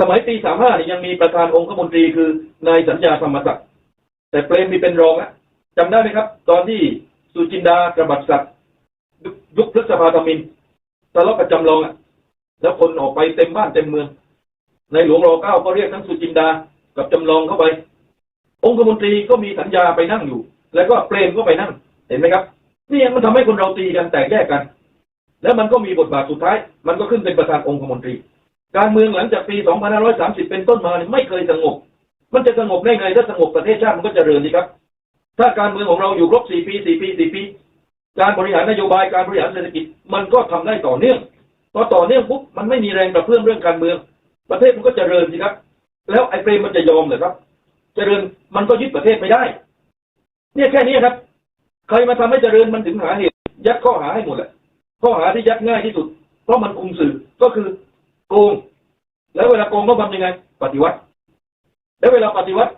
สมัยปีสามห้าเนี่ยยังมีประธานองคมนตรีคือนายสัญญาธรรมศักดิ์แต่เปรมมีเป็นรองอะจำได้ไหมครับ ตอนที่สุจินดากระบัดสัตว์ยุคพฤษภาธมินทะเลาะกับจำลองอะแล้วคนออกไปเต็มบ้านเต็มเมือง ในหลวงรอเก้าก็เรียกทั้งสุจินดากับจำลองเข้าไป องคมนตรีก็มีสัญญาไปนั่งอยู่ แล้วก็เปรมก็ไปนั่ง เห็นไหมครับนี่มันทำให้คนเราตีกันแตกแยกกัน แล้วมันก็มีบทบาทสุดท้าย มันก็ขึ้นเป็นประธานองคมนตรี การเมืองหลังจากปี 2530 เป็นต้นมาเนี่ยไม่เคยสงบ มันจะสงบได้ไงถ้าสงบประเทศชาติมันก็จเจริญดีครับ ถ้าการเมืองของเราอยู่ครบ 4 ปี 4 ปี 4 ปี การบริหารนโยบายการบริหารเศรษฐกิจมันก็ทำได้ต่อเนื่องพอต่อเนื่องปุ๊บมันไม่มีแรงกระเพื่อมเรื่องการเมือง ประเทศมันก็จเจริญสิครับ แล้วไอ้เปรมมันจะยอมเหรอครับจเจริญมันก็ยึดประเทศไม่ได้ เนี่ยแค่นี้ครับ ใครมาทำให้เจริญมันถึงหาเหตุยัดข้อหาให้หมดแหละข้อหาที่ยัดง่ายที่สุดเพราะมันคุมสื่อก็คือ โกงแล้วเวลาโกงก็ทำยังไง ปฏิวัติ แล้วเวลาปฏิวัติ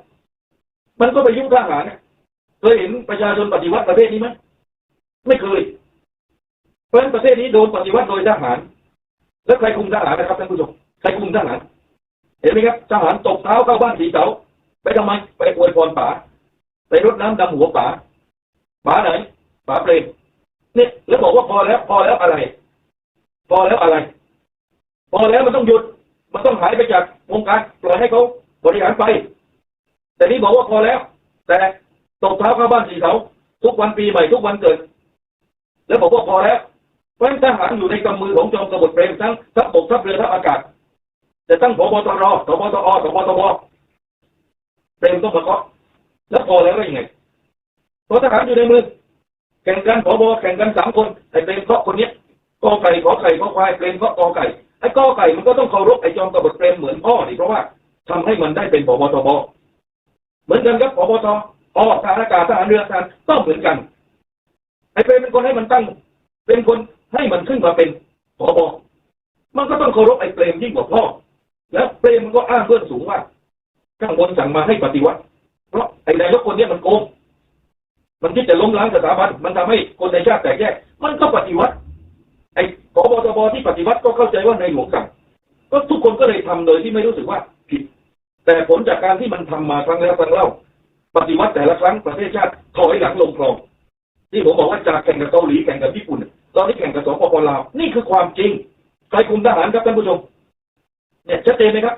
มันก็ไปยุ่งทหารเนี่ยเคยเห็นประชาชนปฏิวัติประเทศนี้ไหมไม่เคย เพราะฉะนั้นประเทศนี้โดนปฏิวัติโดยทหาร แล้วใครคุมทหารนะครับท่านผู้ชมใครคุมทหาร เห็นไหมครับทหารตบเท้าเข้าบ้านสีเสาไปทำไมไปอวยพรป๋าไปรดน้ำดำหัวป๋าป๋าไหนป๋าเปรมเนี่ยแล้วบอกว่าพอแล้ว พอแล้วอะไร พอแล้วอะไร พอแล้วมันต้องหยุด มันต้องหายไปจากวงการปล่อยให้เขาบริหารไป แต่นี่บอกว่าพอแล้ว แต่ตบเท้าเข้าบ้านสีเสาทุกวันปีใหม่ทุกวันเกิด แล้วบอกว่าพอแล้วเพราะทหารอยู่ในกำมือของจอมกบฏเปรมทั้งทัพบกทัพเรือทัพอากาศจะตั้งพบตรสบตอสบตบเปรมต้องมาเคาะแล้วพอแล้วได้ยังไงเพราะทหารอยู่ในมือแข่งกันผบแข่งกันสามคนไอ้เปรมเคาะคนเนี้ยกอไก่ขอไก่ขอควายเปรมเคาะกอไก่ ไอ้กอไก่มันก็ต้องเคารพไอ้จอมกบฏเปรมเหมือนพ่อนี่เพราะว่าทำให้มันได้เป็นผบตบเหมือนกันครับผบตอทหารอากาศทหารเรือทหารก็เหมือนกัน ไอ้เปรมเป็นคนให้มันตั้ง เป็นคนให้มันขึ้นมาเป็นผบมันก็ต้องเคารพไอ้เปรมยิ่งกว่าพ่อ แล้วเปรมมันก็อ้างเพื่อนสูงว่าข้างบนสั่งมาให้ปฏิวัติ เพราะไอ้นายกคนนี้มันโกงมันคิดจะล้มล้างสถาบัน มันทำให้คนในชาติแตกแยก มันก็ปฏิวัติ ไอ้ ผบตบที่ปฏิวัติก็เข้าใจว่าในหลวงสั่งก็ทุกคนก็เลยทำโดยที่ไม่รู้สึกว่าผิด แต่ผลจากการที่มันทำมาครั้งแล้วครั้งเล่า ปฏิวัติแต่ละครั้งประเทศชาติถอยหลังลงคลอง ที่ผมบอกว่าจากแข่งกับเกาหลีแข่งกับญี่ปุ่น ตอนนี้แข่งกับสปปลาวนี่คือความจริงใครคุมทหารครับท่านผู้ชมเนี่ยชัดเจนไหมครับ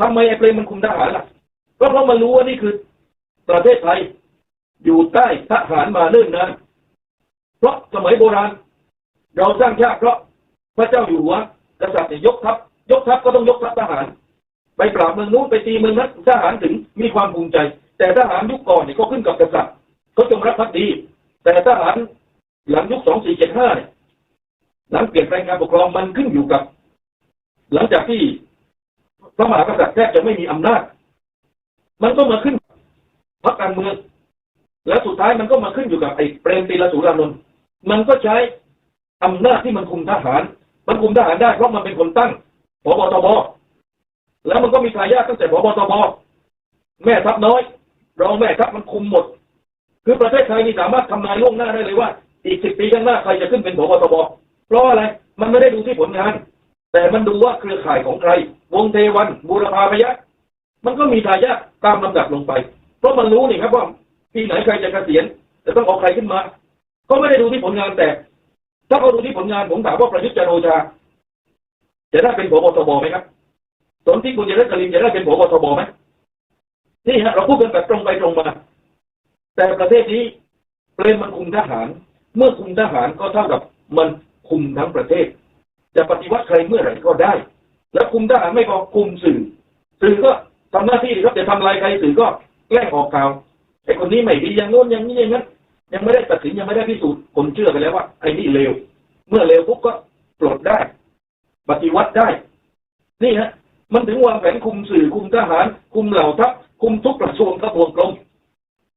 ทำไมไอ้เปรมมันคุมทหารล่ะก็เพราะมันรู้ว่านี่คือประเทศไทยอยู่ใต้ทหารมาเนิ่นนานเพราะสมัยโบราณ เราสร้างชาติเพราะ พระเจ้าอยู่หัวกษัตริย์เนี่ยยกทัพยกทัพก็ต้องยกทัพทหาร ไปปราบเมืองนู้นไปตีเมืองนั้นทหารถึงมีความภูมิใจ แต่ทหารยุคก่อนเนี่ยก็ขึ้นกับกษัตริย์เขาจงรักภักดี แต่ทหารหลังยุคสองสี่เจ็ดห้าเนี่ยหลังเปลี่ยนแปลงการปกครองมันขึ้นอยู่กับ หลังจากที่พระมหากษัตริย์แทบจะไม่มีอำนาจ มันก็มาขึ้นพรรคการเมืองแล้วสุดท้ายมันก็มาขึ้นอยู่กับไอ้เปรมตีละสุรานนท์มันก็ใช้อำนาจที่มันคุมทหาร มันคุมทหารได้เพราะมันเป็นคนตั้งพบตบแล้วมันก็มีทายาทตั้งแต่พบตบแม่ทัพน้อย รองแม่ทัพมันคุมหมด คือประเทศไทยนี่สามารถทำนายล่วงหน้าได้เลยว่า อีกสิบปีข้างหน้าใครจะขึ้นเป็นพบตบเพราะอะไรมันไม่ได้ดูที่ผลงาน แต่มันดูว่าเครือข่ายของใคร วงเทวันบูรพาพยัคฆ์มันก็มีทายาทตามลำดับลงไป เพราะมันรู้นี่ครับว่าปีไหนใครจะเกษียณจะต้องเอาใครขึ้นมา ก็ไม่ได้ดูที่ผลงานแต่ ถ้าเขาดูที่ผลงานผมถามว่าประยุทธ์จันโอชาจะได้เป็นผบทบไหมครับสนที่คุณจะได้กลินจะได้เป็นผบทบไหมนี่ฮะเราพูดกันแบบตรงไปตรงมาแต่ประเทศนี้เปรมมันคุมทหาร เมื่อคุมทหารก็เท่ากับมันคุมทั้งประเทศ จะปฏิวัติใครเมื่อไหร่ก็ได้ แล้วคุมทหารไม่พอคุมสื่อ สื่อก็ทำหน้าที่ครับจะทำลายใครสื่อก็แกล้งออกข่าวไอ้คนนี้ไม่ดีอย่างโน้นอย่างนี้อย่างนั้น ยังไม่ได้ตัดสินยังไม่ได้พิสูจน์คนเชื่อไปแล้วว่าไอ้นี่เลวเมื่อเลวปุ๊บก็ปลดได้ ปฏิวัติได้ นี่ฮะ มันถึงวางแผนคุมสื่อคุมทหาร คุมเหล่าทัพคุมทุกกระทรวงทรวงกรม